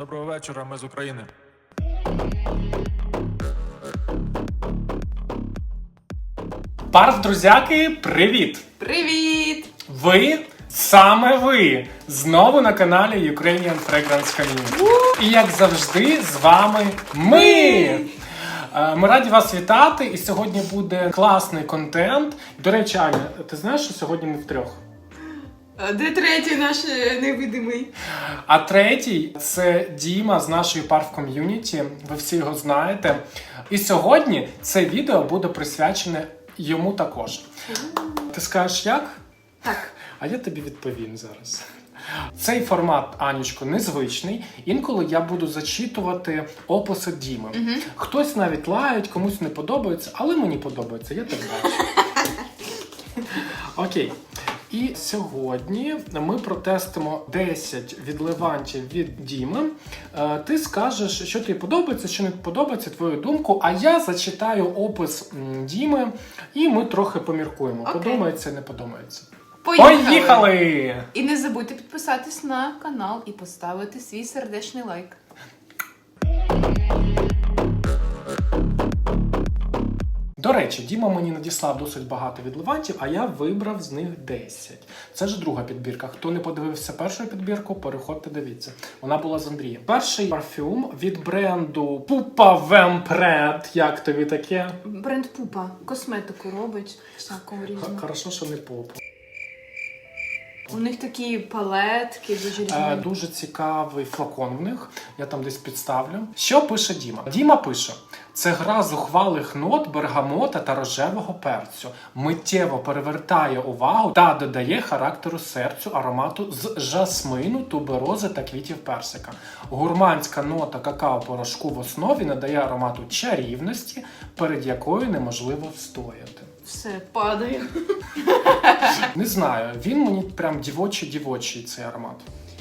Доброго вечора, ми з України. Парф, друзяки, привіт! Привіт! Ви саме ви знову на каналі Ukrainian Fragrance Community. І як завжди, з вами ми. Е, Ми раді вас вітати, і сьогодні буде класний контент. До речі, Аня, ти знаєш, що сьогодні ми втрьох? Де третій наш е, невидимий? А третій це Діма з нашої парф ком'юніті. Ви всі його знаєте. І сьогодні це відео буде присвячене йому також. Ти скажеш як? Так. А я тобі відповім зараз. Цей формат, Анючко, незвичний. Інколи я буду зачитувати описи Діми. Хтось навіть лають, комусь не подобається, але мені подобається, я так бачу. Окей. І сьогодні ми протестимо 10 відливантів від Діми. Е, Ти скажеш, що тобі подобається, що не подобається, твою думку. А я зачитаю опис Діми, і ми трохи поміркуємо. Окей. Подобається, не подобається. Поїхали! Поїхали! І не забудьте підписатись на канал і поставити свій сердечний лайк. До речі, Діма мені надіслав досить багато відливантів, а я вибрав з них 10. Це ж друга підбірка. Хто не подивився першу підбірку, переходьте, дивіться. Вона була з Андрієм. Перший парфюм від бренду Pupa Vempred. Як тобі таке? Бренд Пупа косметику робить всякому Х- різному. Хорошо, що не поп. У них такі палетки дуже Е, різні. дуже цікавий флакон в них. Я там десь підставлю. Що пише Діма? Діма пише: це гра зухвалих нот бергамота та рожевого перцю. Миттєво перевертає увагу та додає характеру серцю аромату з жасмину, туберози та квітів персика. Гурманська нота какао-порошку в основі надає аромату чарівності, перед якою неможливо встояти. Все падає. Не знаю, він мені прям дівочий-дівочий цей аромат.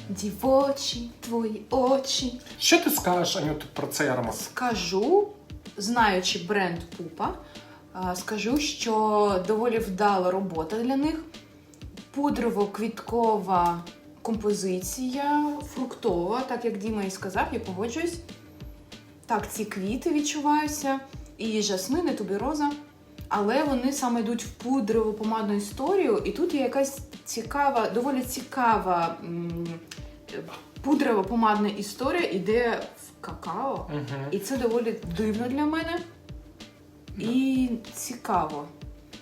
Дівочі, твої очі. Що ти скажеш, Анют, про цей аромат? Скажу, знаючи бренд Пупа, скажу, що доволі вдала робота для них. Пудрово-квіткова композиція, фруктова, так як Діма і сказав, я погоджуюсь. Так, ці квіти відчуваються, і жасмин, і тубероза. Але вони саме йдуть в пудрову помадну історію, і тут є якась цікава, доволі цікава м, пудрова помадна історія іде в какао. Угу. І це доволі дивно для мене і цікаво.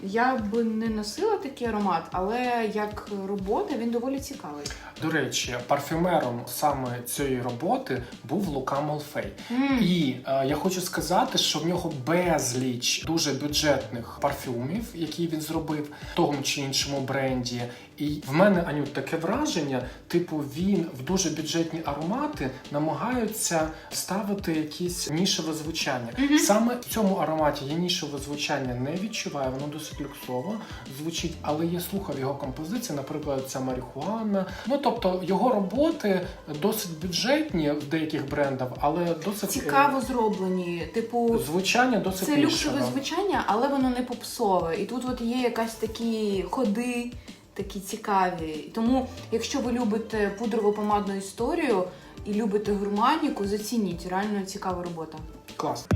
Я би не носила такий аромат, але як робота він доволі цікавий. До речі, парфюмером саме цієї роботи був Лука Молфей. М. І е, я хочу сказати, що в нього безліч дуже бюджетних парфюмів, які він зробив в тому чи іншому бренді. І в мене Анют таке враження, типу, він в дуже бюджетні аромати намагаються ставити якісь нішеве звучання. Саме в цьому ароматі я нішеве звучання не відчуваю, воно досить люксово звучить, але я слухав його композиції, наприклад, ця марихуана. Ну тобто його роботи досить бюджетні в деяких брендах, але досить е, Цікаво зроблені. Типу, звучання досить це люксове звучання, але воно не попсове. І тут от є якась такі ходи, такі цікаві. Тому, якщо ви любите пудрово помадну історію і любите гурманіку, зацініть реально цікава робота. Клас.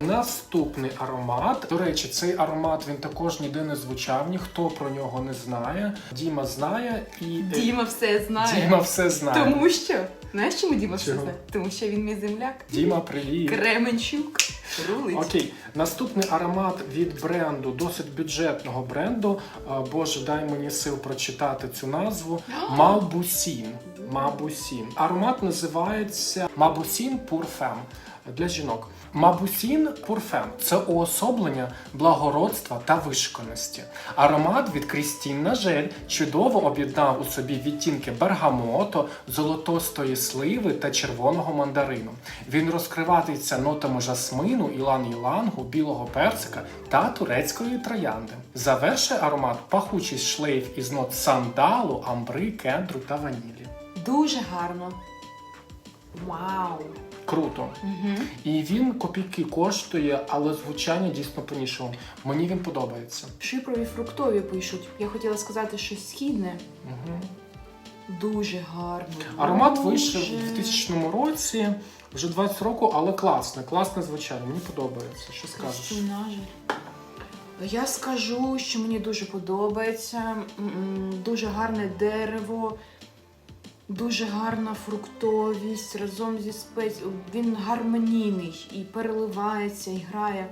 Наступний аромат. До речі, цей аромат він також ніде не звучав, ніхто про нього не знає. Діма знає і е, Діма все знає. Діма все знає. Тому що знаєш, чому Діма все Чого? знає? Тому що він мій земляк. Діма, привіт. Кременчук. Рулить. Окей, наступний аромат від бренду, досить бюджетного бренду. А, Боже, дай мені сил прочитати цю назву. Мабусін. Мабусін. Аромат називається Мабусін Пурфем для жінок. Мабусін Пурфем це уособлення благородства та вишиканості. Аромат від Крістін Нажель чудово об'єднав у собі відтінки бергамото, золотостої сливи та червоного мандарину. Він розкриватиться нотами жасмину, ілан-ілангу, білого персика та турецької троянди. Завершує аромат пахучий шлейф із нот сандалу, амбри, кендру та ванілі. Дуже гарно. Вау. Круто. Угу. І він копійки коштує, але звучання дійсно по-іншому. Мені він подобається. Шипрові фруктові пишуть. Я хотіла сказати щось східне. Угу. дуже гарно. Аромат дуже. вийшов у 2000 році, вже 20 років, але класне, класне звичайно. Мені подобається. Що скажеш? Я скажу, що мені дуже подобається. Дуже гарне дерево, дуже гарна фруктовість разом зі спець. Він гармонійний і переливається, і грає.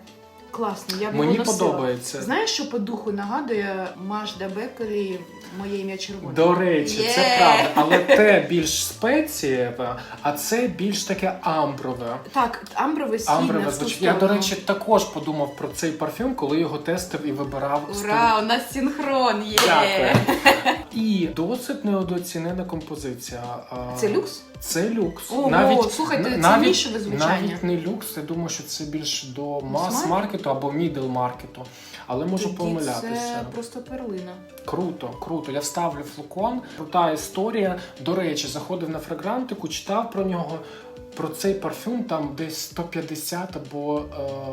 Класно, я б його Мені носила. подобається. Знаєш, що по духу нагадує Мажда Бекері моє ім'я червоне. До речі, це правда, але те більш спецієве, а це більш таке амброве. Так, амброве східне Амброве звучить. Я, до речі, також подумав про цей парфюм, коли його тестив і вибирав. Ура, у нас синхрон є! Дякую. І досить недооцінена композиція. А, Це люкс? Це люкс. Ого, слухайте, це навіть, нішеве звучання. Навіть не люкс, я думаю, що це більш до Мас-маркет? мас-маркету або мідл-маркету. Але можу Тоді помилятися. Це просто перлина. Круто, круто. Я вставлю флакон. Крута історія. До речі, заходив на фрагрантику, читав про нього. Про цей парфюм там десь 150 або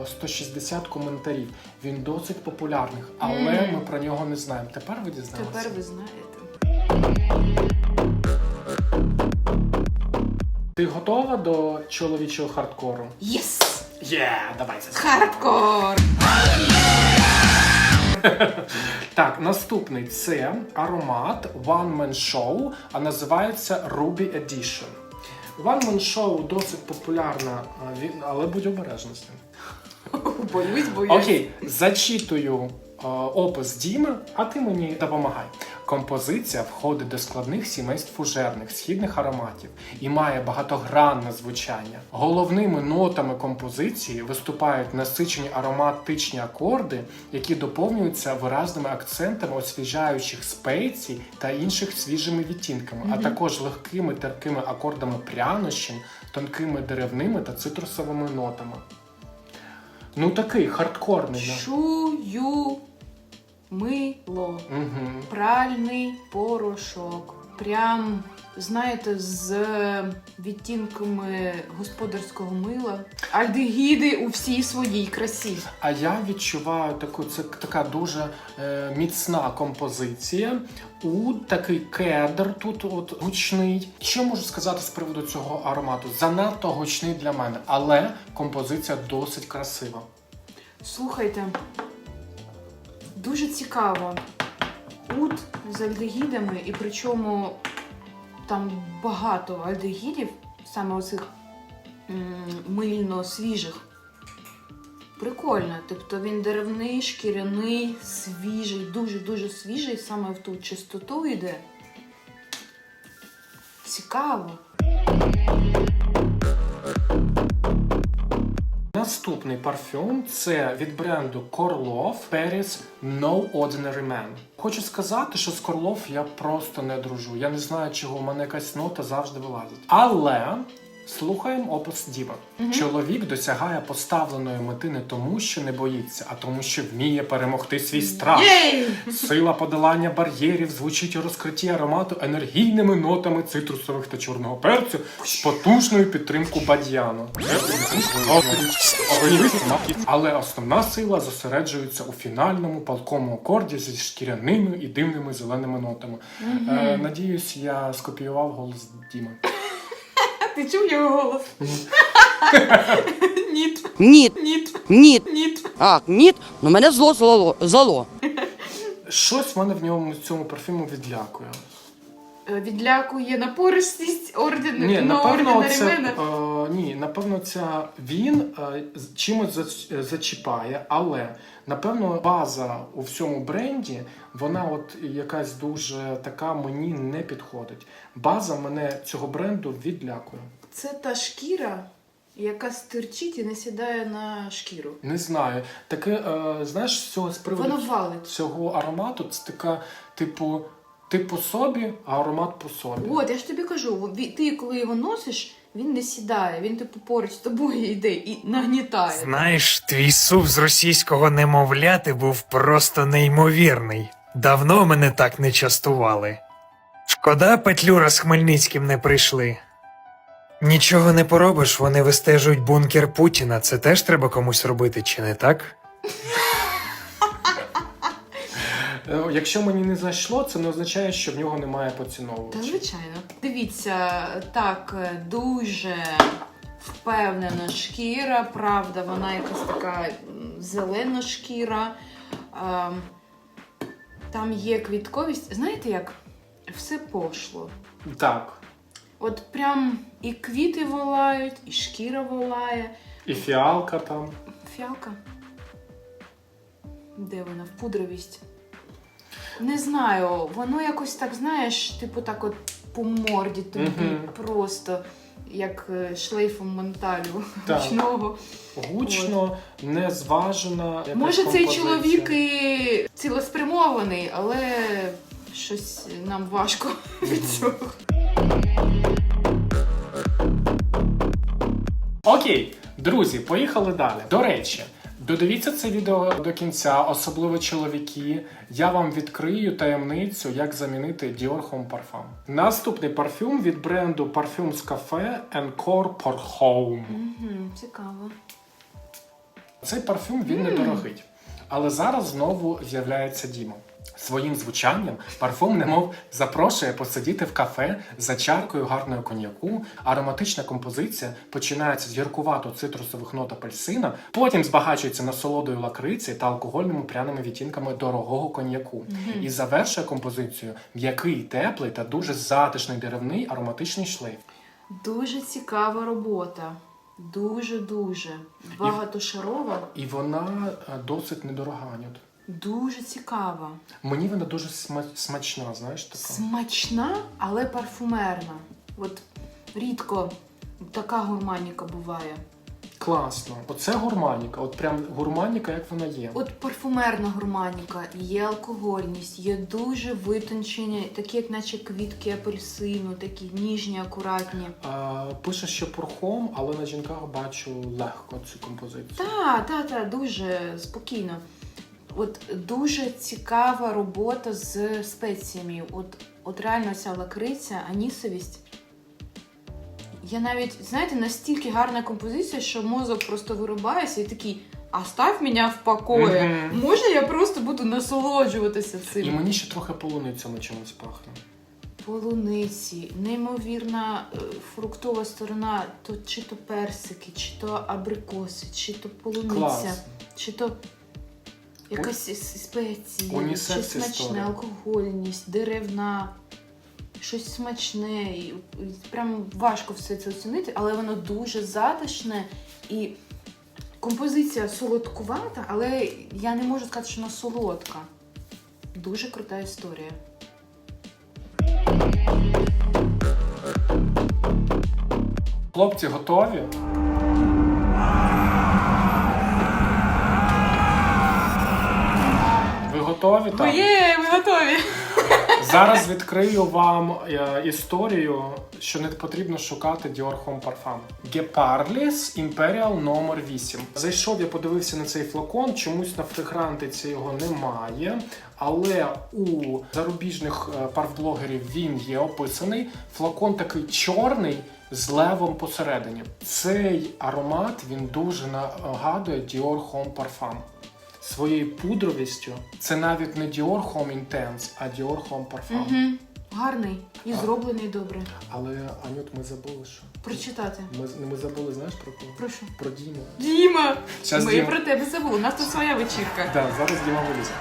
е, 160 коментарів. Він досить популярний, але Мгм. ми про нього не знаємо. Тепер ви дізналися. Тепер ви знаєте. Ти готова до чоловічого хардкору? Єс! Є, давай це. Хардкор! Так, наступний це аромат One Man Show, а називається Ruby Edition. One Man Show досить популярна, але будь обережна з ним. Боюсь, боюсь. Окей, зачитую опис Діми, а ти мені допомагай. Композиція входить до складних сімейств фужерних східних ароматів і має багатогранне звучання. Головними нотами композиції виступають насичені ароматичні акорди, які доповнюються виразними акцентами освіжаючих спецій та інших свіжими відтінками, а також легкими терпкими акордами прянощин, тонкими деревними та цитрусовими нотами. Ну такий хардкорний. Чую мило. Угу. Пральний порошок. Прям, знаєте, з відтінками господарського мила. Альдегіди у всій своїй красі. А я відчуваю таку, це така дуже е, міцна композиція. У такий кедр тут от гучний. Що можу сказати з приводу цього аромату? Занадто гучний для мене, але композиція досить красива. Слухайте, дуже цікаво. Ут з альдегідами, і причому там багато альдегідів, саме оцих м, мильно свіжих. Прикольно. Тобто він деревний, шкіряний, свіжий, дуже-дуже свіжий, саме в ту чистоту йде. Цікаво. Наступний парфюм це від бренду Корлов Paris No Ordinary Man. Хочу сказати, що з Korlov я просто не дружу. Я не знаю, чого в мене якась нота завжди вилазить. Але слухаємо опис Діма. Чоловік досягає поставленої мети не тому, що не боїться, а тому, що вміє перемогти свій страх. Єй! Сила подолання бар'єрів звучить у розкритті аромату енергійними нотами цитрусових та чорного перцю з потужною підтримкою бадьяну. Але основна сила зосереджується у фінальному палкому акорді зі шкіряними і дивними зеленими нотами. Е, надіюсь, я скопіював голос Діми. Ти чув його голос? Ніт, Ніт, ніт, ніт. ніт. А, ніт, ну мене зло зло. зло. Щось в мене в ньому в цьому парфюму відлякує. Е, Відлякує напористість орден... Ні, напевно, ordinary це man. е, ні, напевно, ця він е, чимось зач- зачіпає, але напевно база у всьому бренді, вона от якась дуже така мені не підходить. База мене цього бренду відлякує. Це та шкіра, яка стирчить і не сідає на шкіру. Не знаю. Таке, е, знаєш, з цього з приводу Воно валить. цього аромату це така, типу, ти по собі, а аромат по собі. От, я ж тобі кажу, ти коли його носиш, він не сідає, він типу поруч з тобою йде і нагнітає. Знаєш, твій суп з російського немовляти був просто неймовірний. Давно мене так не частували. Шкода, Петлюра з Хмельницьким не прийшли. Нічого не поробиш, вони вистежують бункер Путіна. Це теж треба комусь робити, чи не так? Е, Якщо мені не зайшло, це не означає, що в нього немає Та звичайно. Дивіться, так, е, дуже впевнена шкіра, правда, вона якась така зелена шкіра. Ем, Там є квітковість. Знаєте як? Все пошло. Так. От прям і квіти волають, і шкіра волає. І фіалка там. Фіалка. Де вона? В пудровість. Не знаю, воно якось так, знаєш, типу так от по морді тобі Мгм. просто як е, шлейфом менталю Так. ручного. Гучно, незважена. якась Може, цей композиція. чоловік і цілеспрямований, але щось нам важко від цього. Окей, друзі, поїхали далі. До речі, додивіться це відео до кінця, особливо чоловіки. Я вам відкрию таємницю, як замінити Dior Home Parfum. Наступний парфюм від бренду Parfums Cafe Encore pour Home. Угу, Цікаво. Цей парфюм він недорогий. Але зараз знову з'являється Діма. Своїм звучанням парфум немов запрошує посидіти в кафе за чаркою гарного коньяку. Ароматична композиція починається з гіркувато-цитрусових нот апельсина, потім збагачується насолодою лакриці та алкогольними пряними відтінками дорогого коньяку. І завершує композицію м'який, теплий та дуже затишний деревний ароматичний шлейф. Дуже цікава робота. Дуже-дуже. Багатошарова. І вона е, досить недорога. Анют. Дуже цікава. Мені вона дуже сма- смачна, знаєш така. Смачна, але парфумерна. От рідко така гурманіка буває. Класно. Оце гурманіка. От прям гурманіка, як вона є. От парфумерна гурманіка, є алкогольність, є дуже витончені, такі, як наче квітки апельсину, такі ніжні, акуратні. А, пише, що порхом, але на жінках бачу легко цю композицію. Та, та, та, дуже спокійно. От дуже цікава робота з спеціями. От, от реально ця лакриця, анісовість. Я навіть, знаєте, настільки гарна композиція, що мозок просто вирубається і такий, а став мене в покої. Мгм. Може, я просто буду насолоджуватися цим? І мені ще трохи полуницями чимось пахне. Полуниці, неймовірна е, фруктова сторона, то чи то персики, чи то абрикоси, чи то полуниця. Клас. Чи то якась ес- спеція, Унісекс щось смачне, історія. алкогольність, деревна, щось смачне. І прям важко все це оцінити, але воно дуже затишне і композиція солодкувата, але я не можу сказати, що вона солодка. Дуже крута історія. Хлопці готові? Готові? Так. Є, ми готові! Зараз відкрию вам е, історію, що не потрібно шукати Dior Homme Parfum. Гепарліс Imperial номер 8. Зайшов, я подивився на цей флакон. Чомусь на фрагрантиці його немає. Але у зарубіжних е, парфблогерів він є описаний. Флакон такий чорний з левом посередині. Цей аромат він дуже нагадує Dior Homme Parfum. Своєю пудровістю це навіть не Dior Home Intense, а Dior Home Parfum. Угу. Гарний і зроблений добре. Але Анют, ми забули, що Прочитати. ми, ми забули, знаєш про кого? Прошу. Про Діму. Діма! Щас Ми Діма. про тебе забули. У нас тут своя вечірка. Да, зараз Діма вилізе.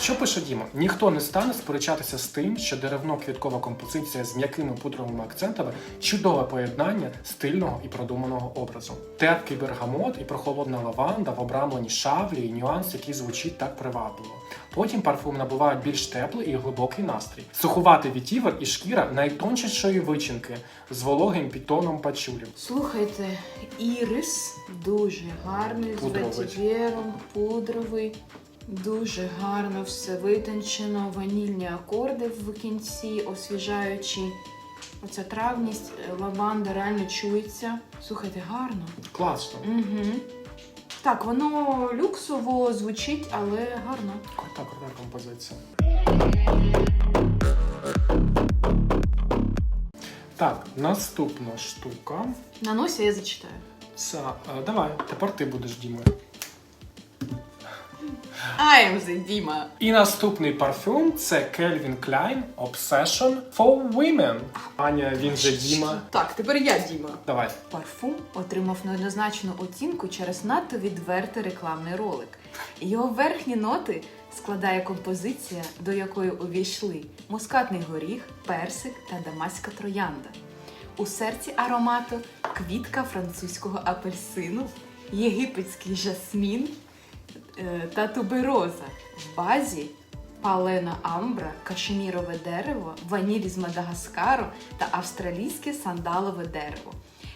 Що пише Діма? Ніхто не стане сперечатися з тим, що деревно-квіткова композиція з м'якими пудровими акцентами чудове поєднання стильного і продуманого образу. Терпкий бергамот і прохолодна лаванда в обрамленні шавлі і нюанс, який звучить так привабливо. Потім парфум набуває більш теплий і глибокий настрій. Сухуватий відтівер і шкіра найтончішої вичинки з вологим підтоном пачулів. Слухайте, ірис дуже гарний, Пудровий. з ветивєром, пудровий. Дуже гарно все витончено, ванільні акорди в кінці, освіжаючі. Оця травність, е, лаванда реально чується. Слухайте, гарно. Класно. Угу. Так, воно люксово звучить, але гарно. Крута, крута композиція. Так, наступна штука. На носі я зачитаю. Це, е, давай, тепер ти будеш Дімою. I am the Діма. І наступний парфюм це Calvin Klein Obsession for Women. Аня, він же Діма. Так, тепер я Діма. Давай. Парфум отримав неоднозначну оцінку через надто відвертий рекламний ролик. Його верхні ноти складає композиція, до якої увійшли мускатний горіх, персик та дамаська троянда. У серці аромату квітка французького апельсину, єгипетський жасмін та тубероза. В базі палена амбра, кашемірове дерево, ваніль з Мадагаскару та австралійське сандалове дерево.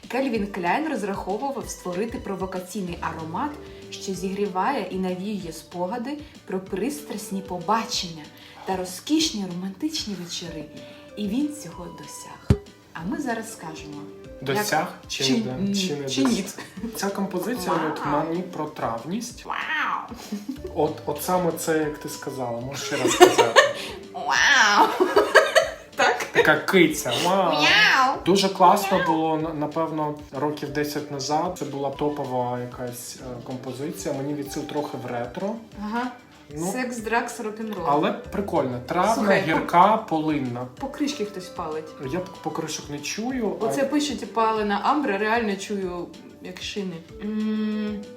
Кельвін Кляйн розраховував створити провокаційний аромат, що зігріває і навіює спогади про пристрасні побачення та розкішні романтичні вечори. І він цього досяг. А ми зараз скажемо. Досяг чи, Чи- да- чи не чи ні? Ця композиція от мені про травність. Вау! От, от саме це, як ти сказала, можеш ще раз сказати. Вау! Так? Така киця. Вау. Мяу! Дуже класно було на- напевно років 10 назад. Це була топова якась е, композиція. Мені відсил трохи в ретро. Ага. Ну, Секс, дракс, рок-н-рол. але прикольно. Травна, Слухай, гірка, полинна. По кришки хтось палить. Я покришок не чую. а- Оце пишуть палена амбра, реально чую як шини.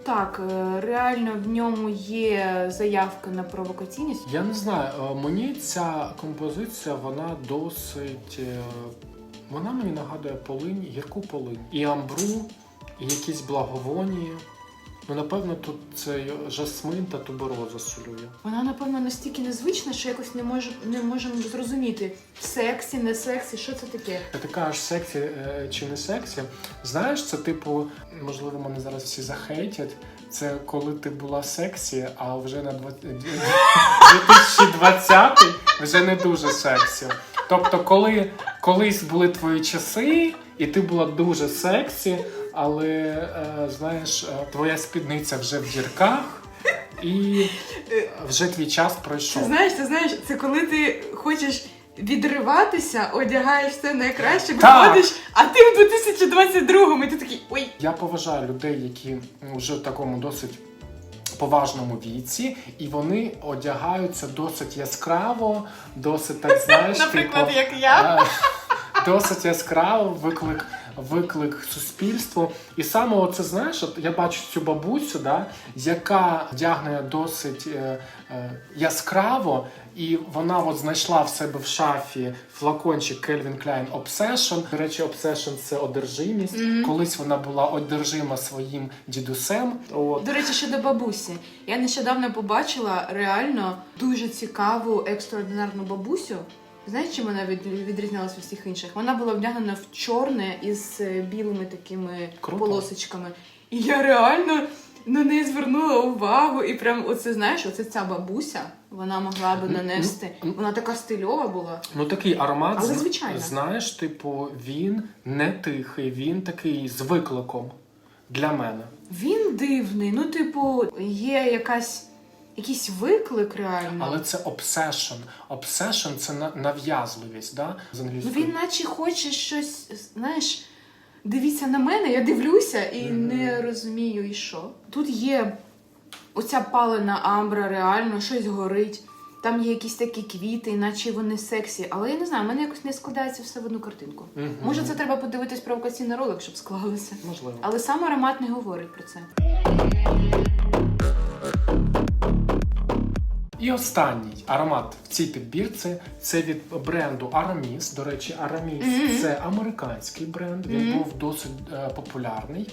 так, е, реально в ньому є заявка на провокаційність. Я не знаю, е, мені ця композиція, вона досить. е, Вона мені нагадує полинь, гірку полинь. І амбру, і якісь благовонії. Ну, напевно, тут цей жасмин та тубероза солює. Вона, напевно, настільки незвична, що якось не може не можемо зрозуміти. Сексі, не сексі, що це таке? Ти кажеш, сексі е, чи не сексі. Знаєш, це типу, можливо, мене зараз всі захейтять. Це коли ти була сексі, а вже на 20 2020 вже не дуже сексі. Тобто, коли колись були твої часи, і ти була дуже сексі, але е, знаєш, е, твоя спідниця вже в дірках, і вже твій час Ти пройшов. знаєш, ти знаєш, це коли ти хочеш відриватися, одягаєш все найкраще, виходиш, а ти в 2022-му, і ти такий ой. Я поважаю людей, які вже в такому досить поважному віці, і вони одягаються досить яскраво, досить так знаєш, Наприклад, типу, як я. е, досить яскраво, виклик. Виклик суспільству, і саме оце знаєш, от я бачу цю бабусю, да, яка вдягне досить е, е, яскраво, і вона от знайшла в себе в шафі флакончик Calvin Klein Obsession. До речі, Obsession – це одержимість. Колись вона була одержима своїм дідусем. От. До речі, щодо бабусі. Я нещодавно побачила реально дуже цікаву екстраординарну бабусю. Знаєш, чим вона від, відрізнялася від всіх інших? Вона була вдягнена в чорне із е, білими такими Круто. полосочками. І я реально на неї звернула увагу. І прям оце знаєш, оце ця бабуся, вона могла би нанести. Вона така стильова була. Ну такий аромат, Але звичайно. знаєш, типу, він не тихий, він такий з викликом для мене. Він дивний. Ну, типу, є якась якийсь виклик реально. Але це obsession. Obsession – це на- нав'язливість, да? з Ну англійської. він наче хоче щось, знаєш, дивіться на мене, я дивлюся і не розумію, і що. Тут є оця палена амбра, реально, щось горить. Там є якісь такі квіти, наче вони сексі. Але я не знаю, в мене якось не складається все в одну картинку. Мгм. Може, це треба подивитись провокаційний ролик, щоб склалося. Можливо. Але сам аромат не говорить про це. І останній аромат в цій підбірці це від бренду Aramis. До речі, Aramis це американський бренд. Він був досить е, популярний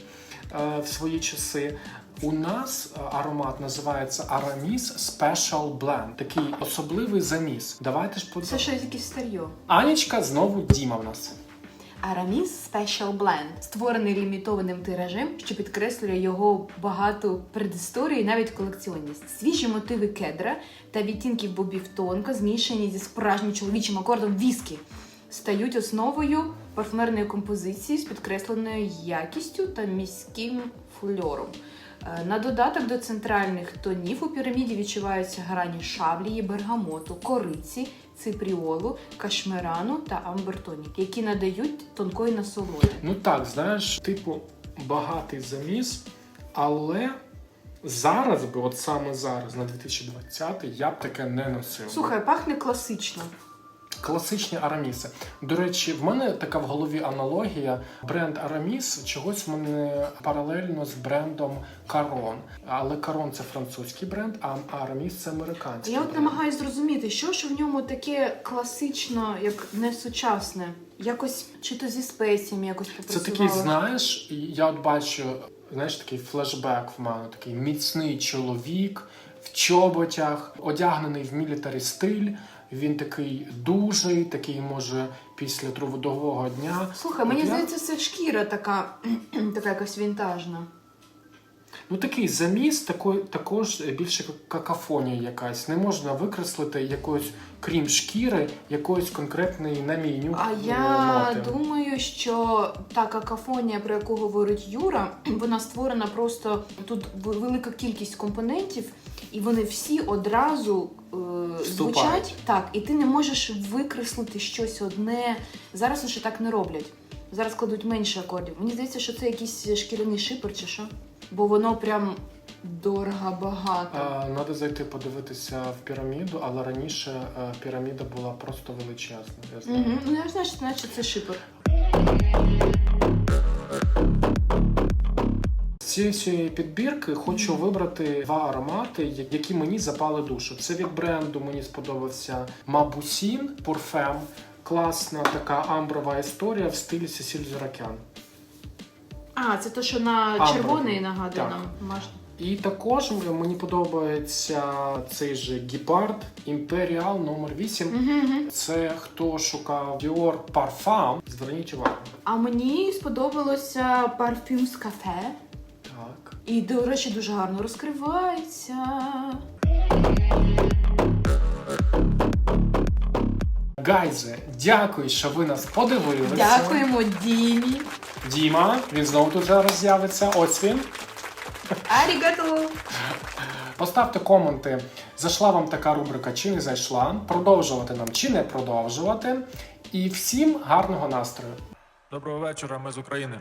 е, в свої часи. У нас е, аромат називається Aramis Special Blend. Такий особливий заміс. Давайте ж Це подивимося. щось якесь старьо. Анічка знову Діма в нас. Aramis Special Blend, створений лімітованим тиражем, що підкреслює його багату предісторію і навіть колекціонність. Свіжі мотиви кедра та відтінки бобів тонка, змішані зі справжнім чоловічим акордом віскі, стають основою парфумерної композиції з підкресленою якістю та міським фльором. Е, На додаток до центральних тонів у піраміді відчуваються грані шавлії, бергамоту, кориці, ципріолу, кашмерану та амбертонік, які надають тонкої насолоди. Ну так, знаєш, типу багатий заміс, але Зараз би, от саме зараз, на 2020, я б таке не носив. Слухай, пахне класично. Класичні араміси. До речі, в мене така в голові аналогія. Бренд Араміс чогось в мене паралельно з брендом Карон. Але Карон це французький бренд, а Араміс це американський. Я от бренд. намагаюсь зрозуміти, що ж в ньому таке класично, як не сучасне. Якось чи то зі спеціями якось Це попрацювали. такий, знаєш, я от бачу, знаєш, такий флешбек в мене, такий міцний чоловік в чоботях, одягнений в мілітарі стиль. Він такий дужий, такий може після трудового дня. Слухай, мені я- здається, це шкіра така, така якась вінтажна. Ну такий заміс, також більше какафонія якась. Не можна викреслити якоюсь, крім шкіри, якоїсь конкретної на мій нюх А е, я думаю, що та какафонія, про яку говорить Юра, вона створена просто тут велика кількість компонентів, і вони всі одразу е, звучать так, і ти не можеш викреслити щось одне. Зараз вже так не роблять. Зараз кладуть менше акордів. Мені здається, що це якийсь шкіряний шипер чи що. Бо воно прям дорого багато. А, Надо зайти подивитися в піраміду, але раніше е, піраміда була просто величезна. Я знаю. Угу. Ну, я знаю, що значить це шипер. З цієї підбірки хочу вибрати два аромати, які мені запали душу. Це від бренду мені сподобався Мабусін Парфем. Класна така амброва історія в стилі Сесіль Зуракян. А, це то, що на червоний нагадує нам. І також мені подобається цей же Гіпард Імперіал номер 8 Мгм, мгм. Це хто шукав Dior Parfum, Зверніть увагу. А мені сподобалося парфюм з кафе. Так. І, до речі, дуже гарно розкривається. Гайзе, дякую, що ви нас подивилися. Дякуємо Дімі. Діма, він знову тут зараз з'явиться. Ось він. Арігато! Поставте коменти, зайшла вам така рубрика чи не зайшла, продовжувати нам чи не продовжувати. І всім гарного настрою. Доброго вечора, ми з України.